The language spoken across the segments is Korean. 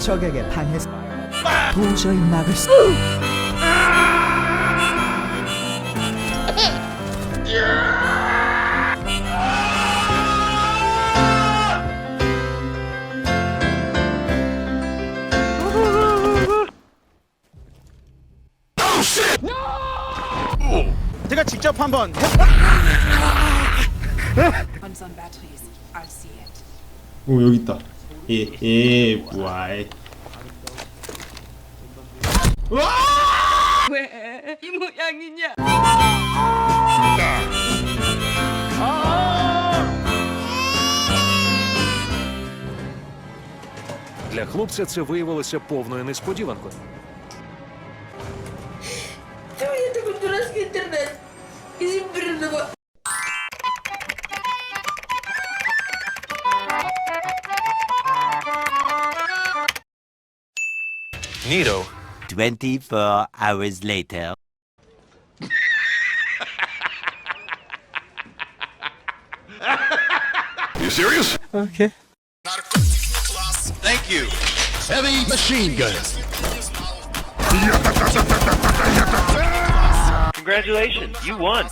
적에게 당했 도저히 막을 수 제가 직접 한번 해- One's on batteries. I'll see it. 오 여기 있다. 예, 예, 부아이. 왜 이 모양이냐? Для хлопця це виявилося повною несподіванкою. Я такой дурацкий интернет. Из имбирного. Neato. 24 hours later. you serious? Okay. Thank you. Heavy machine guns. Congratulations, you won.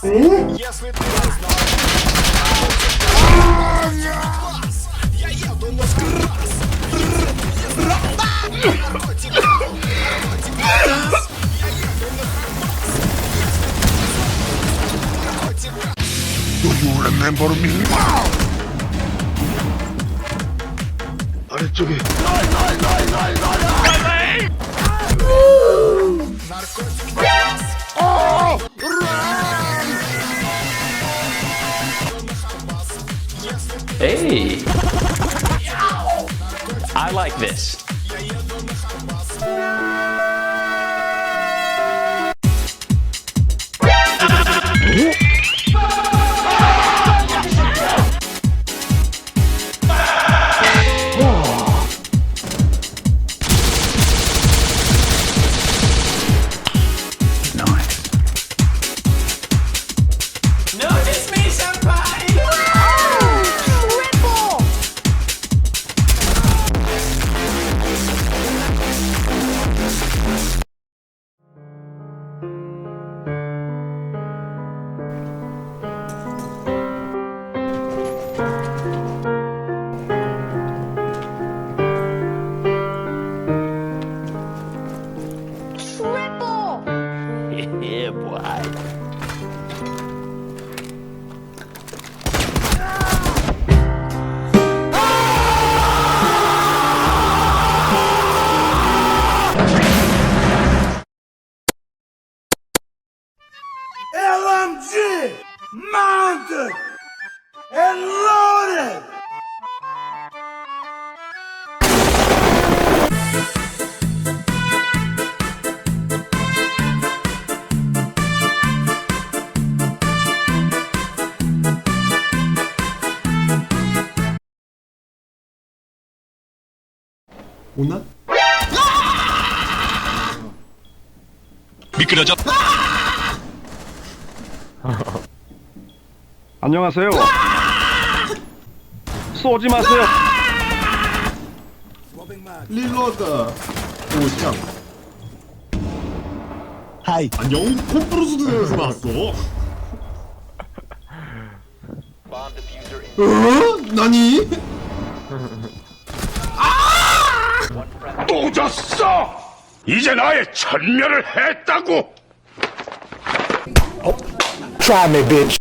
Do you remember me? 아래쪽에 Hey. I like this. Mounted and loaded. 오나? 미끄러져. 안녕하세요. 쏘지 마세요. 릴로드. 오 시장. 하이 안녕. 콤프로스드에서 나왔어. 어? 나니? 또 졌어. 이제 나의 천멸을 했다고. Try me, bitch.